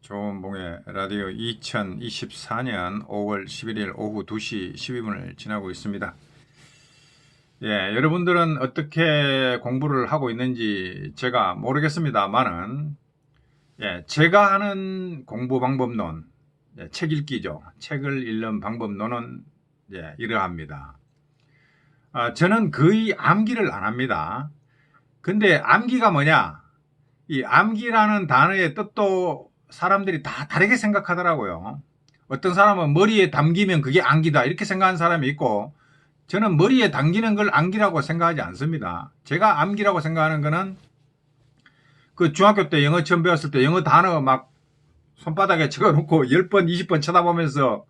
조은봉의 라디오 2024년 5월 11일 오후 2시 12분을 지나고 있습니다. 예, 여러분들은 어떻게 공부를 하고 있는지 제가 모르겠습니다만은 예, 제가 하는 공부 방법론, 예, 책 읽기죠. 책을 읽는 방법론은 예, 이러합니다. 아, 저는 거의 암기를 안 합니다. 근데 암기가 뭐냐? 이 암기라는 단어의 뜻도 사람들이 다 다르게 생각하더라고요. 어떤 사람은 머리에 담기면 그게 암기다 이렇게 생각하는 사람이 있고 저는 머리에 담기는 걸 암기라고 생각하지 않습니다. 제가 암기라고 생각하는 거는 그 중학교 때 영어 처음 배웠을 때 영어 단어 막 손바닥에 적어놓고 10번, 20번 쳐다보면서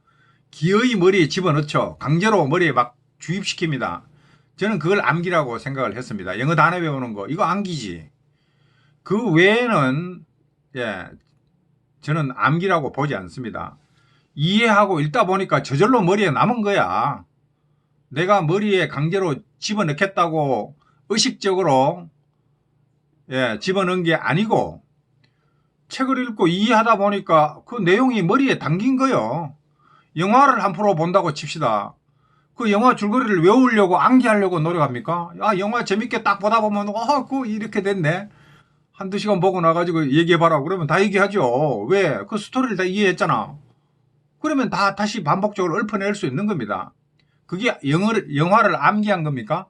기어이 머리에 집어넣죠. 강제로 머리에 막 주입시킵니다. 저는 그걸 암기라고 생각을 했습니다. 영어 단어 외우는 거. 이거 암기지. 그 외에는, 예, 저는 암기라고 보지 않습니다. 이해하고 읽다 보니까 저절로 머리에 남은 거야. 내가 머리에 강제로 집어넣겠다고 의식적으로, 예, 집어넣은 게 아니고, 책을 읽고 이해하다 보니까 그 내용이 머리에 담긴 거요. 영화를 한 프로 본다고 칩시다. 그 영화 줄거리를 외우려고 암기하려고 노력합니까? 아, 영화 재밌게 딱 보다 보면, 어, 그 이렇게 됐네. 한두 시간 보고 나가지고 얘기해봐라. 그러면 다 얘기하죠. 왜? 그 스토리를 다 이해했잖아. 그러면 다 다시 반복적으로 읊어낼 수 있는 겁니다. 그게 영어를, 영화를 암기한 겁니까?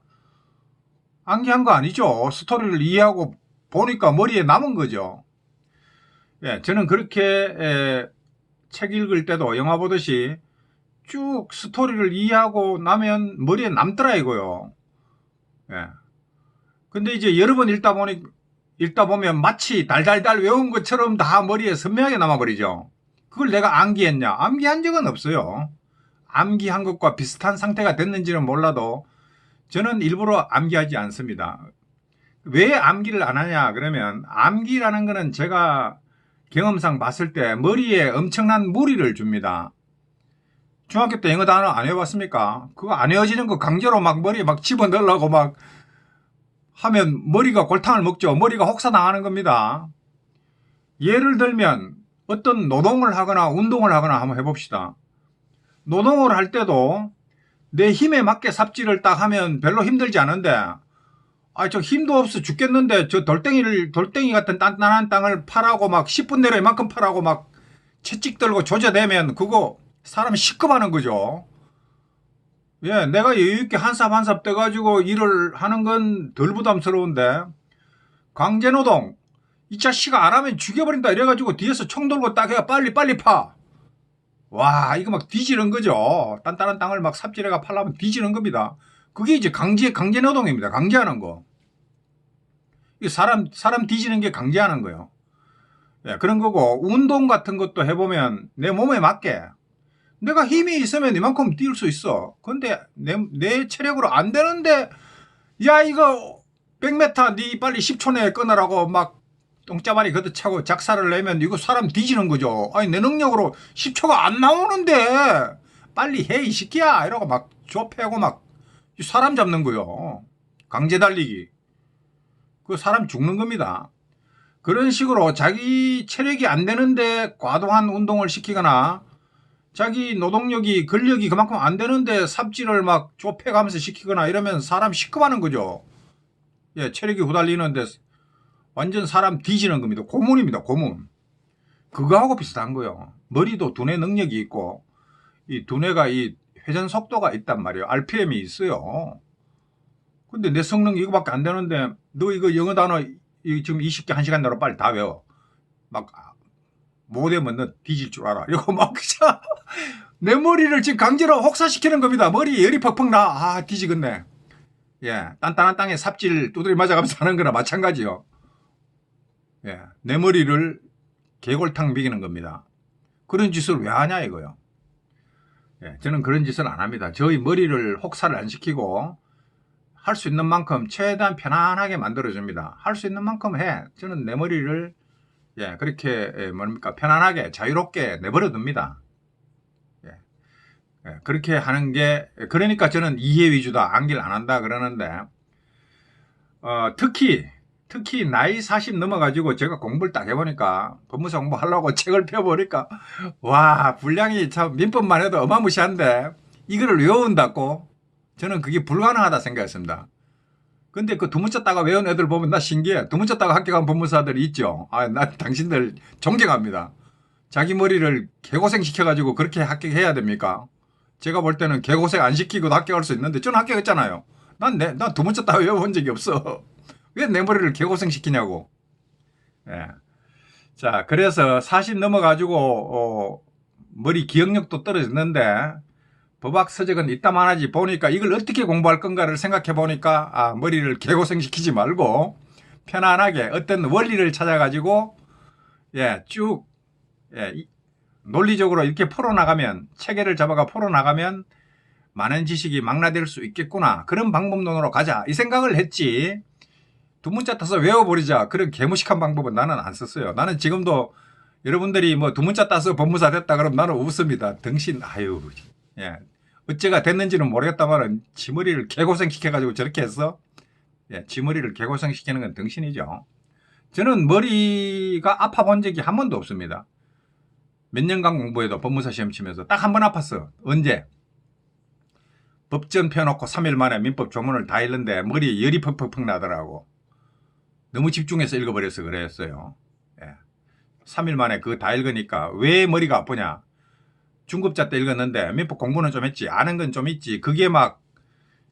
암기한 거 아니죠. 스토리를 이해하고 보니까 머리에 남은 거죠. 예, 저는 그렇게 에, 책 읽을 때도 영화 보듯이 쭉 스토리를 이해하고 나면 머리에 남더라 이거요. 예. 근데 이제 여러 번 읽다 보니 읽다 보면 마치 달달달 외운 것처럼 다 머리에 선명하게 남아버리죠. 그걸 내가 암기했냐? 암기한 적은 없어요. 암기한 것과 비슷한 상태가 됐는지는 몰라도 저는 일부러 암기하지 않습니다. 왜 암기를 안 하냐? 그러면 암기라는 거는 제가 경험상 봤을 때 머리에 엄청난 무리를 줍니다. 중학교 때 영어 단어 안 외워봤습니까? 그거 안 외워지는 거 강제로 막 머리에 막 집어넣으려고 막 하면 머리가 골탕을 먹죠. 머리가 혹사당하는 겁니다. 예를 들면 어떤 노동을 하거나 운동을 하거나 한번 해봅시다. 노동을 할 때도 내 힘에 맞게 삽질을 딱 하면 별로 힘들지 않은데 아, 저 힘도 없어 죽겠는데 저 돌덩이를 돌덩이 같은 단단한 땅을 파라고 막 10분 내로 이만큼 파라고 막 채찍 들고 조져대면 그거 사람 시급하는 거죠. 예, 내가 여유있게 한삽 한삽 떼가지고 일을 하는 건 덜 부담스러운데, 강제노동, 이 자식아 안 하면 죽여버린다 이래가지고 뒤에서 총 들고 딱 해가 빨리 빨리 파. 와, 이거 막 뒤지는 거죠. 단단한 땅을 막 삽질해가 팔려면 뒤지는 겁니다. 그게 이제 강제, 강제노동입니다. 강제하는 거. 이 사람, 사람 뒤지는 게 강제하는 거예요. 예, 그런 거고, 운동 같은 것도 해보면 내 몸에 맞게 내가 힘이 있으면 이만큼 뛸 수 있어. 근데 내, 내 체력으로 안 되는데, 야, 이거 100m 니 빨리 10초 내에 끊으라고 막 똥짜발이 걷어차고 작사를 내면 이거 사람 뒤지는 거죠. 아니, 내 능력으로 10초가 안 나오는데, 빨리 해, 이 새끼야! 이러고 막 좁혀고 막 사람 잡는 거요. 강제 달리기. 그 사람 죽는 겁니다. 그런 식으로 자기 체력이 안 되는데 과도한 운동을 시키거나 자기 노동력이 근력이 그만큼 안 되는데 삽질을 막 좁혀가면서 시키거나 이러면 사람 시급하는 거죠. 예, 체력이 후달리는데 완전 사람 뒤지는 겁니다. 고문입니다. 고문. 그거하고 비슷한 거예요. 머리도 두뇌 능력이 있고 이 두뇌가 이 회전 속도가 있단 말이에요. RPM이 있어요. 근데 내 성능 이거밖에 안 되는데 너 이거 영어 단어 이거 지금 20개 1시간 내로 빨리 다 외워. 막 못하면 너 뒤질 줄 알아. 이거 막 그냥 내 머리를 지금 강제로 혹사시키는 겁니다. 머리 열이 퍽퍽 나. 아, 뒤지겠네. 예, 단단한 땅에 삽질 두드리 맞아가면서 하는 거나 마찬가지요. 예, 내 머리를 개골탕 비기는 겁니다. 그런 짓을 왜 하냐 이거요. 예, 저는 그런 짓을 안 합니다. 저희 머리를 혹사를 안 시키고 할 수 있는 만큼 최대한 편안하게 만들어줍니다. 할 수 있는 만큼 해. 저는 내 머리를 예, 그렇게 예, 뭡니까 편안하게 자유롭게 내버려 둡니다. 예, 예, 그렇게 하는 게 그러니까 저는 이해 위주다 암기를 안 한다 그러는데 어, 특히 특히 나이 40 넘어가지고 제가 공부를 딱 해보니까 법무사 공부하려고 책을 펴보니까 와 분량이 참 민법만 해도 어마무시한데 이거를 외운다고 저는 그게 불가능하다 생각했습니다. 근데 그 두문자 따가 외운 애들 보면 나 신기해. 두문자 따가 합격한 법무사들이 있죠. 아, 나 당신들 존경합니다. 자기 머리를 개고생 시켜가지고 그렇게 합격해야 됩니까? 제가 볼 때는 개고생 안 시키고도 합격할 수 있는데 저는 합격했잖아요. 난 내, 난 두문자 따가 외워본 적이 없어. 왜 내 머리를 개고생 시키냐고. 예. 자, 그래서 40 넘어가지고, 어, 머리 기억력도 떨어졌는데, 법학 서적은 이따만 하지 보니까 이걸 어떻게 공부할 건가를 생각해 보니까, 아, 머리를 개고생 시키지 말고, 편안하게 어떤 원리를 찾아가지고, 예, 쭉, 예, 이- 논리적으로 이렇게 풀어나가면, 체계를 잡아가 풀어나가면, 많은 지식이 망라될 수 있겠구나. 그런 방법론으로 가자. 이 생각을 했지. 두 문자 따서 외워버리자. 그런 개무식한 방법은 나는 안 썼어요. 나는 지금도 여러분들이 뭐 두 문자 따서 법무사 됐다 그러면 나는 웃습니다. 등신, 아유. 예. 어째가 됐는지는 모르겠다만 지 머리를 개고생 시켜가지고 저렇게 했어? 예, 지 머리를 개고생 시키는 건 등신이죠. 저는 머리가 아파 본 적이 한 번도 없습니다. 몇 년간 공부해도 법무사 시험 치면서 딱 한 번 아팠어. 언제? 법전 펴놓고 3일 만에 민법 조문을 다 읽는데 머리에 열이 퍽퍽퍽 나더라고. 너무 집중해서 읽어버려서 그랬어요. 예. 3일 만에 그거 다 읽으니까 왜 머리가 아프냐. 중급자 때 읽었는데 민법 공부는 좀 했지. 아는 건 좀 있지. 그게 막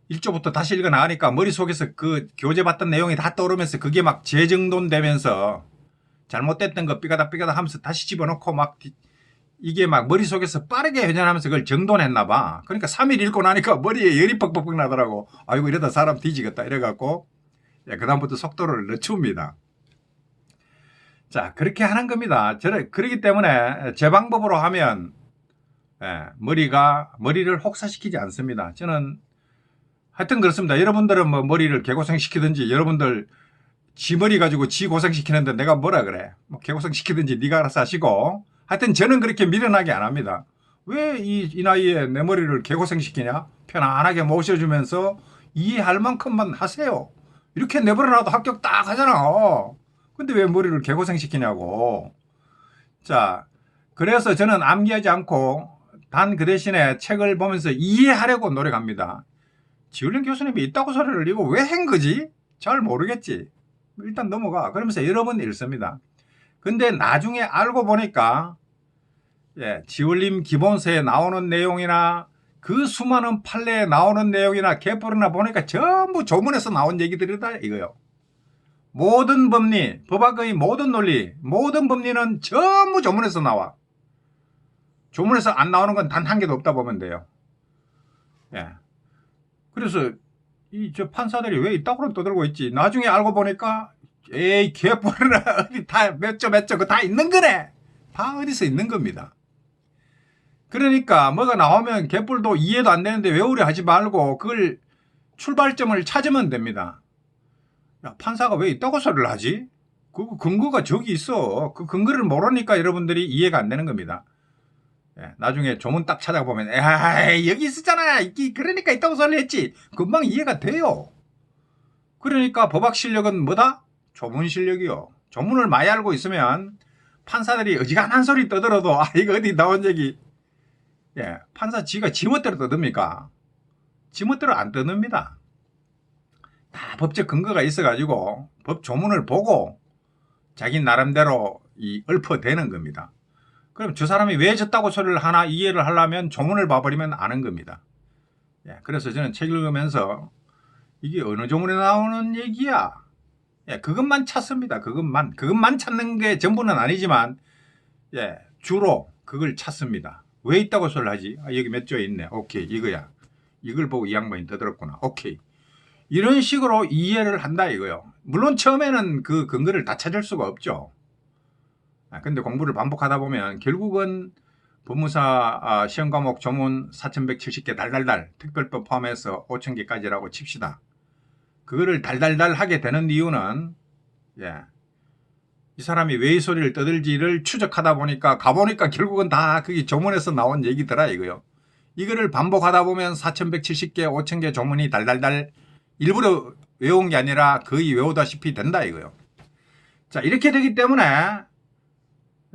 1조부터 다시 읽어 나가니까 머릿속에서 그 교재 봤던 내용이 다 떠오르면서 그게 막 재정돈되면서 잘못됐던 거 삐가닥 삐가닥 하면서 다시 집어넣고 막 뒤- 이게 막 머릿속에서 빠르게 회전하면서 그걸 정돈했나 봐. 그러니까 3일 읽고 나니까 머리에 열이 뻑뻑뻑 나더라고. 아이고 이러다 사람 뒤지겠다 이래갖고 예, 그다음부터 속도를 늦춥니다. 자 그렇게 하는 겁니다. 저래, 그렇기 때문에 제 방법으로 하면 예, 머리가 머리를 혹사시키지 않습니다. 저는 하여튼 그렇습니다. 여러분들은 뭐 머리를 개고생시키든지 여러분들 지 머리 가지고 지 고생시키는데 내가 뭐라 그래. 뭐 개고생시키든지 네가 알아서 하시고 하여튼 저는 그렇게 미련하게 안 합니다. 왜 이 이 나이에 내 머리를 개고생시키냐? 편안하게 모셔주면서 이해할 만큼만 하세요. 이렇게 내버려놔도 합격 딱 하잖아. 근데 왜 머리를 개고생시키냐고. 자, 그래서 저는 암기하지 않고 단 그 대신에 책을 보면서 이해하려고 노력합니다. 지울린 교수님이 있다고 소리를 이거 왜 한 거지? 잘 모르겠지. 일단 넘어가. 그러면서 여러 번 읽습니다. 근데 나중에 알고 보니까 예, 지울림 기본서에 나오는 내용이나 그 수많은 판례에 나오는 내용이나 개뿔이나 보니까 전부 조문에서 나온 얘기들이다 이거요. 모든 법리, 법학의 모든 논리, 모든 법리는 전부 조문에서 나와. 조문에서 안 나오는 건 단 한 개도 없다 보면 돼요. 예. 그래서 이 저 판사들이 왜 이따구로 떠들고 있지? 나중에 알고 보니까 에이 개뿔이나 어디 다몇조몇조 그거 다 있는 거래. 다 어디서 있는 겁니다. 그러니까 뭐가 나오면 개뿔도 이해도 안 되는데 외우려 하지 말고 그걸 출발점을 찾으면 됩니다. 야, 판사가 왜 이따고 소리를 하지? 그 근거가 저기 있어. 그 근거를 모르니까 여러분들이 이해가 안 되는 겁니다. 예, 나중에 조문 딱 찾아보면 에이 여기 있었잖아. 이- 그러니까 이따고 소리를 했지. 금방 이해가 돼요. 그러니까 법학 실력은 뭐다? 조문 실력이요. 조문을 많이 알고 있으면 판사들이 어지간한 소리 떠들어도 아 이거 어디 나온 얘기 예, 판사 지가 지멋대로 떠듭니까? 지멋대로 안 떠듭니다. 다 법적 근거가 있어가지고 법 조문을 보고 자기 나름대로 이 읊어대는 겁니다. 그럼 저 사람이 왜 졌다고 소리를 하나 이해를 하려면 조문을 봐버리면 아는 겁니다. 예, 그래서 저는 책 읽으면서 이게 어느 조문에 나오는 얘기야? 예, 그것만 찾습니다. 그것만 그것만 찾는 게 전부는 아니지만 예, 주로 그걸 찾습니다. 왜 있다고 소리를 하지? 아, 여기 몇 조에 있네. 오케이, 이거야. 이걸 보고 이 양반이 떠들었구나. 오케이. 이런 식으로 이해를 한다 이거요. 물론 처음에는 그 근거를 다 찾을 수가 없죠. 아, 근데 공부를 반복하다 보면 결국은 법무사 아, 시험 과목 조문 4,170개 달달달 특별법 포함해서 5,000개까지라고 칩시다. 그거를 달달달 하게 되는 이유는 예. 이 사람이 왜 이 소리를 떠들지를 추적하다 보니까 가보니까 결국은 다 그게 조문에서 나온 얘기더라 이거요. 이거를 반복하다 보면 4,170개, 5,000개 조문이 달달달 일부러 외운 게 아니라 거의 외우다시피 된다 이거요. 자 이렇게 되기 때문에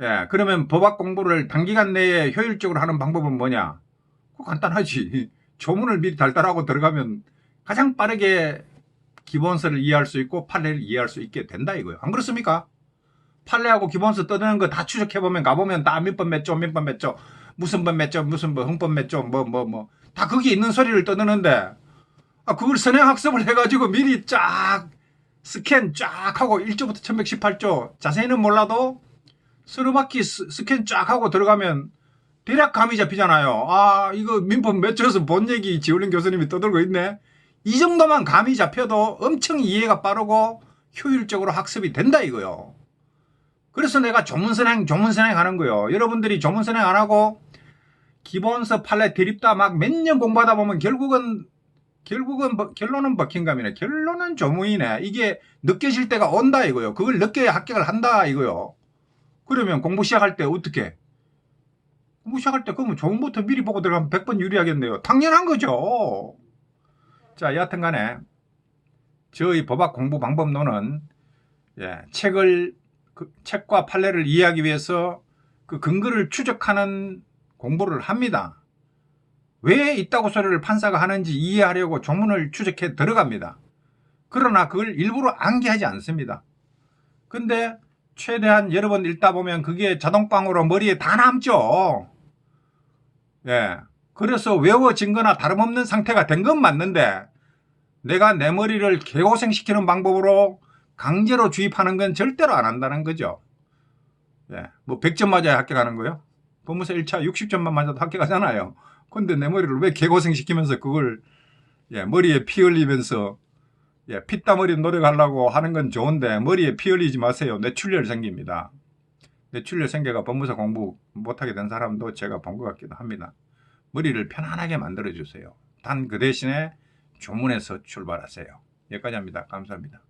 예 그러면 법학 공부를 단기간 내에 효율적으로 하는 방법은 뭐냐? 그거 간단하지. 조문을 미리 달달하고 들어가면 가장 빠르게 기본서를 이해할 수 있고 판례를 이해할 수 있게 된다 이거예요. 안 그렇습니까? 판례하고 기본서 떠드는 거 다 추적해보면 가보면 다 민법 몇 조, 민법 몇 조, 무슨 법 몇 조, 무슨 뭐 흥법 몇 조, 뭐, 뭐, 뭐. 다 거기 있는 소리를 떠드는데, 아, 그걸 선행학습을 해가지고 미리 쫙 스캔 쫙 하고 1조부터 1118조 자세히는 몰라도 스- 스캔 쫙 하고 들어가면 대략 감이 잡히잖아요. 아, 이거 민법 몇 조에서 본 얘기 지울린 교수님이 떠들고 있네. 이 정도만 감이 잡혀도 엄청 이해가 빠르고 효율적으로 학습이 된다 이거요. 그래서 내가 조문선행, 조문선행 하는 거요. 여러분들이 조문선행 안 하고 기본서 판례 대립다 막 몇 년 공부하다 보면 결국은 결국은 뭐- 결론은 버킹감이네. 결론은 조문이네. 이게 느껴질 때가 온다 이거요. 그걸 느껴야 합격을 한다 이거요. 그러면 공부 시작할 때 어떻게? 공부 시작할 때 그러면 조문부터 미리 보고 들어가면 100번 유리하겠네요. 당연한 거죠. 자, 여하튼 간에 저희 법학 공부 방법론은 예, 책을 그 책과 판례를 이해하기 위해서 그 근거를 추적하는 공부를 합니다. 왜 있다고 소리를 판사가 하는지 이해하려고 조문을 추적해 들어갑니다. 그러나 그걸 일부러 암기하지 않습니다. 근데 최대한 여러 번 읽다 보면 그게 자동방으로 머리에 다 남죠. 예. 그래서 외워진 거나 다름없는 상태가 된 건 맞는데 내가 내 머리를 개고생시키는 방법으로 강제로 주입하는 건 절대로 안 한다는 거죠. 예. 뭐 100점 맞아야 합격하는 거요? 법무사 1차 60점만 맞아도 합격하잖아요. 근데 내 머리를 왜 개고생 시키면서 그걸 예, 머리에 피 흘리면서 예, 피땀 흘리 노력하려고 하는 건 좋은데 머리에 피 흘리지 마세요. 뇌출혈 생깁니다. 뇌출혈 생겨가 법무사 공부 못하게 된 사람도 제가 본 것 같기도 합니다. 머리를 편안하게 만들어 주세요. 단 그 대신에 조문에서 출발하세요. 여기까지 합니다. 감사합니다.